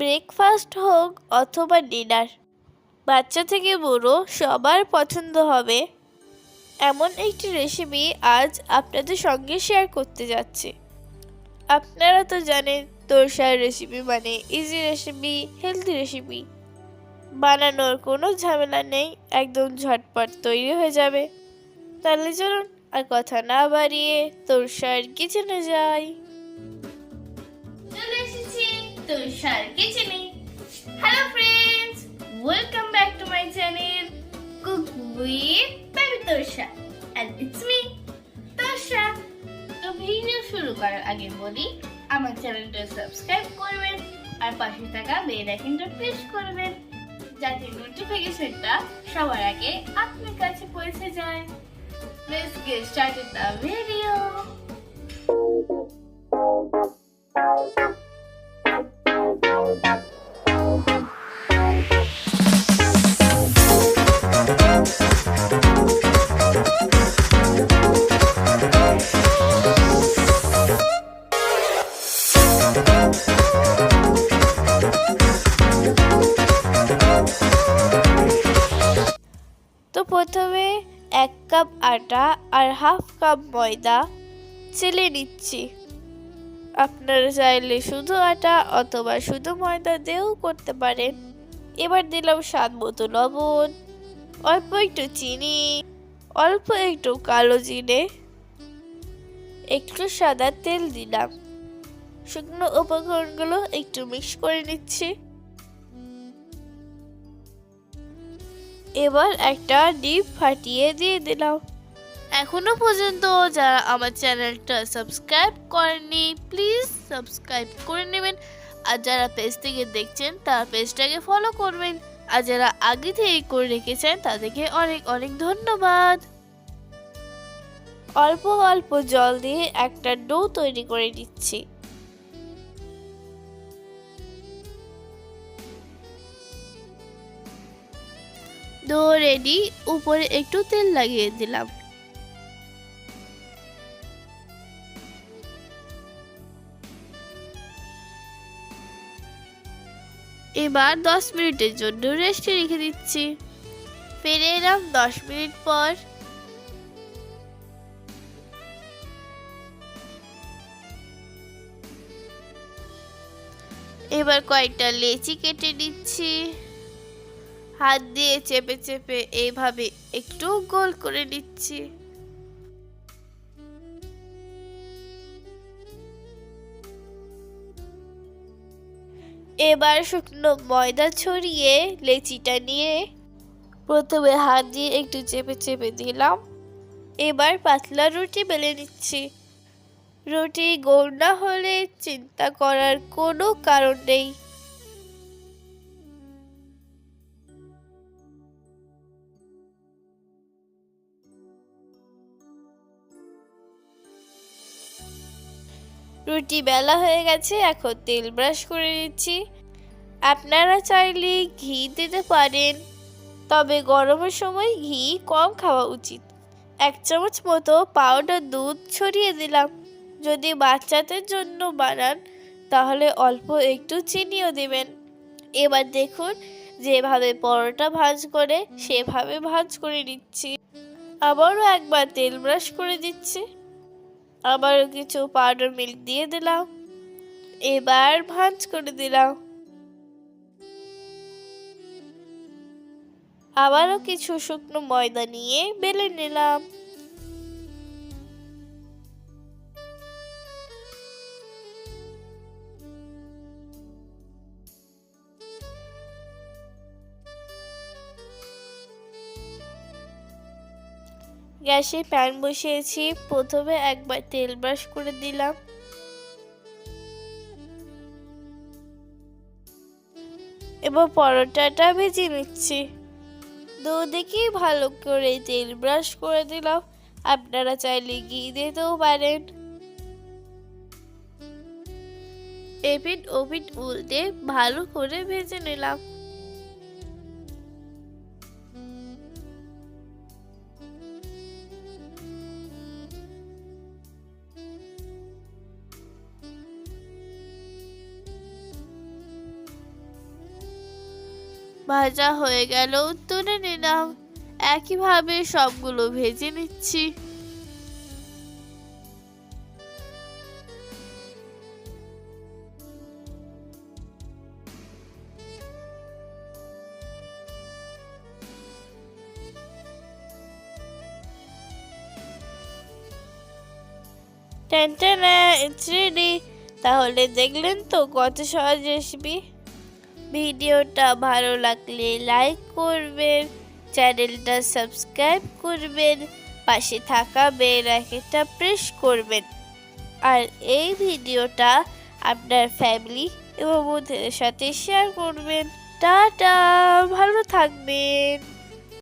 Breakfast হোক অথবা dinner, বাচ্চা থেকে বুড়ো সবার পছন্দ হবে। এমন একটি রেসিপি আজ আপনাদের সঙ্গে শেয়ার করতে যাচ্ছি। আপনারা তো জানেন তোরসার রেসিপি মানে ইজি রেসিপি হেলদি রেসিপি বানানোর কোনো ঝামেলা নেই, একদম ঝটপট তৈরি হয়ে যাবে। তাহলে চলুন আর কথা না বাড়িয়ে তোরসার কিচেনে যাই। তোরসার কিচেনে। Hello friends welcome back to my channel cook with baby Torsa and it's me Torsa তো ভিডিও শুরু করার আগে বলি, আমার চ্যানেলটা সাবস্ক্রাইব করবেন, আর পাশে থাকা বেল আইকনটা প্রেস করবেন, যাতে নোটিফিকেশনটা সবার আগে আপনার কাছে পৌঁছে যায়। Let's get started the video. তো প্রথমে এক কাপ আটা আর হাফ কাপ ময়দা চেলে নিচ্ছি। আপনারা চাইলে শুধু আটা অথবা শুধু ময়দা দিয়েও করতে পারেন। এবার দিলাম স্বাদ মতো লবণ, অল্প একটু চিনি, অল্প একটু কালো জিরে, একটু সাদা তেল দিলাম। শুকনো উপকরণগুলো একটু মিক্স করে নিচ্ছি। এবার একটা ডিপ ফাটিয়ে দিয়ে দিলাম। এখনও পর্যন্ত যারা আমার চ্যানেলটা সাবস্ক্রাইব করেননি প্লিজ সাবস্ক্রাইব করে নেবেন। আর যারা পেজ থেকে দেখছেন, তারা পেজটাকে ফলো করবেন। আর যারা আগে থেকে করে রেখেছেন, তাদেরকে অনেক অনেক ধন্যবাদ। অল্প অল্প জল দিয়ে একটা ডো তৈরি করে দিচ্ছি ডো রেডি উপরে একটু তেল লাগিয়ে দিলাম। এবার দশ মিনিটের জন্য রেস্টে রেখে দিচ্ছি। ফিরে এলাম দশ মিনিট পর। এবার কয়েকটা লেচি কেটে নিচ্ছি। হাত দিয়ে চেপে চেপে এইভাবে একটু গোল করে নিচ্ছি। এবার শুকনো ময়দা ছড়িয়ে লেচিটা নিয়ে প্রথমে হাত দিয়ে একটু চেপে চেপে দিলাম। এবার পাতলা রুটি বেলে নিচ্ছি। রুটি গোল না হলে চিন্তা করার কোনো কারণ নেই। রুটি বেলা হয়ে গেছে, এখন তেল ব্রাশ করে নিচ্ছি। আপনারা চাইলে ঘি দিতে পারেন, তবে গরমের সময় ঘি কম খাওয়া উচিত। এক চামচ মতো পাউডার দুধ ছড়িয়ে দিলাম। যদি বাচ্চাদের জন্য বানান, তাহলে অল্প একটু চিনিও দেবেন। এবার দেখুন, যেভাবে পরোটা ভাজ করে, সেভাবে ভাজ করে নিচ্ছি। আবারও একবার তেল ব্রাশ করে দিচ্ছি। আবারও কিছু পাউডার মিল্ক দিয়ে দিলাম। এবার ভাঁজ করে দিলাম। আবারও কিছু শুকনো ময়দা নিয়ে বেলে নিলাম। গ্যাসে প্যান বসিয়েছি। প্রথমে একবার তেল ব্রাশ করে দিলাম। এবার পরোটাটা ভেজে নিচ্ছি। দুদিকে ভালো করে তেল ব্রাশ করে দিলাম। আপনারা চাইলে ঘি দিতেও পারেন। এপিট ওপিট উল্টে ভালো করে ভেজে নিলাম। ভাজা হয়ে গেল, তুলে নিলাম। একইভাবে সবগুলো ভেজে নিচ্ছি। টেনটেনা ইটস রেডি তাহলে দেখলেন তো কত সহজ রেসিপি ভিডিওটা ভালো লাগলে লাইক করবেন, চ্যানেলটা সাবস্ক্রাইব করবেন, পাশে থাকা বেল আইকনটা প্রেস করবেন। আর এই ভিডিওটা আপনার ফ্যামিলি এবং বন্ধুদের সাথে শেয়ার করবেন। টাটা, ভালো থাকবেন।